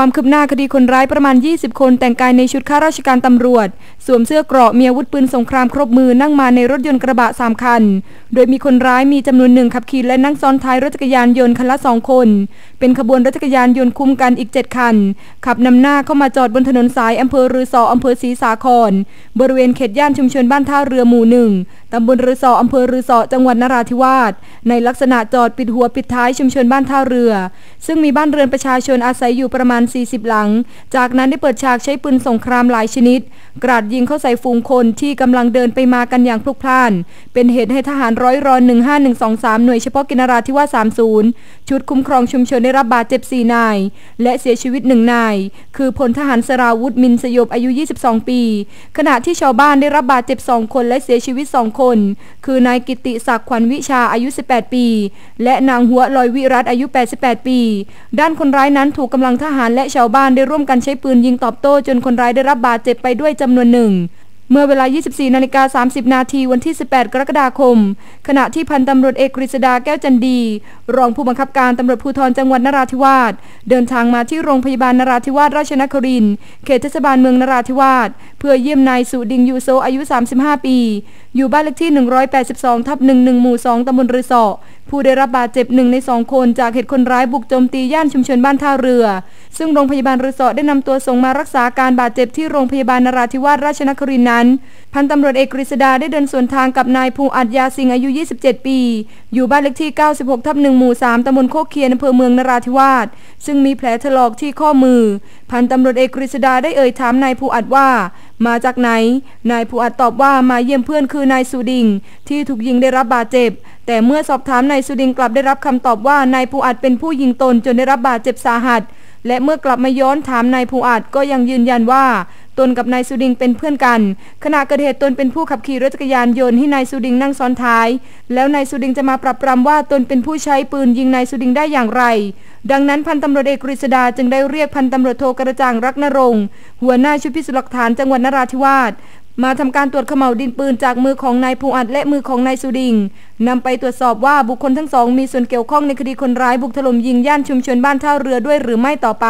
ความคืบหน้าคดีคนร้ายประมาณ 20 คนแต่งกายในชุดข้าราชการตำรวจ สวมเสื้อเกราะมีอาวุธปืนสงครามครบมือนั่งมาในรถยนต์กระบะ 3 คัน โดยมีคนร้ายมีจำนวนหนึ่งขับขี่และนั่งซ้อนท้ายรถจักรยานยนต์คันละสองคน เป็นขบวนรถจักรยานยนต์คุมกันอีก 7 คัน ขับนำหน้าเข้ามาจอดบนถนนสายอำเภอรือสออำเภอศรีสาคร บริเวณเขตย่านชุมชนบ้านท่าเรือหมู่หนึ่งตำบลรือสออำเภอรือสอจังหวัดนราธิวาส ในลักษณะจอดปิดหัวปิดท้ายชุมชนบ้านท่าเรือ ซึ่งมีบ้านเรือนประชาชนอาศัยอยู่ประมาณ 40 หลัง จากนั้นได้เปิดฉากใช้ปืนสงครามหลายชนิด กราดยิงเข้าใส่ฝูงคนที่กำลังเดินไปมากันอย่างพลุกพล่าน เป็นเหตุให้ทหารร้อยรอน15123 หน่วยเฉพาะกินราธิวาส30 ชุดคุ้มครองชุมชนได้รับบาดเจ็บ 4 นาย และเสียชีวิต1นาย คือพลทหารสราวุธมินสยบอายุ 22 ปี ขณะที่ชาวบ้านได้รับบาดเจ็บ 2 คนและเสียชีวิต 2คน คือนายกิติศักดิ์ขวัญวิชาอายุ 18 ปี และนางหัวลอยวิรัตอายุ 88 ปี ด้านคนร้ายนั้นถูกกำลังทหารและชาวบ้านได้ร่วมกันใช้ปืนยิงตอบโต้จนคนร้ายได้รับบาดเจ็บไปด้วยจำนวนหนึ่ง เมื่อเวลา 24นาฬิกา30 นาทีวันที่ 18 กรกฎาคม ขณะที่พันตำรวจเอกกฤษดาแก้วจันดี รองผู้บังคับการตำรวจภูธรจังหวัดนราธิวาส เดินทางมาที่โรงพยาบาลนราธิวาสราชนครินทร์เขตเทศบาลเมืองนราธิวาส เพื่อเยี่ยมนายสุดิงยูโซอายุ 35 ปี อยู่บ้านเลขที่ 182 ทับ 11 หมู่ 2ตำบลรือสอ ผู้ได้รับบาดเจ็บหนึ่งในสองคนจากเหตุคนร้ายบุกโจมตีย่านชุมชนบ้านท่าเรือ ซึ่งโรงพยาบาลรือสอได้นำตัวส่งมารักษาการบาดเจ็บที่โรงพยาบาลนราธิวาสราชนครินนั้น พันตำรวจเอกกฤษดาได้เดินสวนทางกับนายภูอัดยาสิงอายุ 27 ปี อยู่บ้านเลขที่ 96 ทับ1หมู่ 3ตำบลโคกเคียนอำเภอเมืองนราธิวาส ซึ่งมีแผลถลอกที่ข้อมือ พันตำรวจเอกกฤษดาได้เอ่ยถามนายภูอัดว่า มาจากไหน นายภูอัดตอบว่ามาเยี่ยมเพื่อนคือนายสุดิงที่ถูกยิงได้รับบาดเจ็บ แต่เมื่อสอบถามนายสุดิงกลับได้รับคำตอบว่านายภูอัดเป็นผู้ยิงตนจนได้รับบาดเจ็บสาหัส และเมื่อกลับมาย้อนถามนายภูอัดก็ยังยืนยันว่า ตนกับนายสุดิงเป็นเพื่อนกัน ขณะเกิดเหตุตนเป็นผู้ขับขี่รถจักรยานยนต์ให้นายสุดิงนั่งซ้อนท้าย แล้วนายสุดิงจะมาปรับปรำว่าตนเป็นผู้ใช้ปืนยิงนายสุดิงได้อย่างไร ดังนั้นพันตำรวจเอกกฤษดาจึงได้เรียกพันตำรวจโทกระจ่างรักนรงหัวหน้าชุดพิสูจน์หลักฐานจังหวัดนราธิวาส มาทำการตรวจขม่าวดินปืนจากมือของนายภูอัดและมือของนายสุดิงนำไปตรวจสอบว่าบุคคลทั้งสองมีส่วนเกี่ยวข้องในคดีคนร้ายบุกถล่มยิงย่านชุมชนบ้านท่าเรือด้วยหรือไม่ต่อไป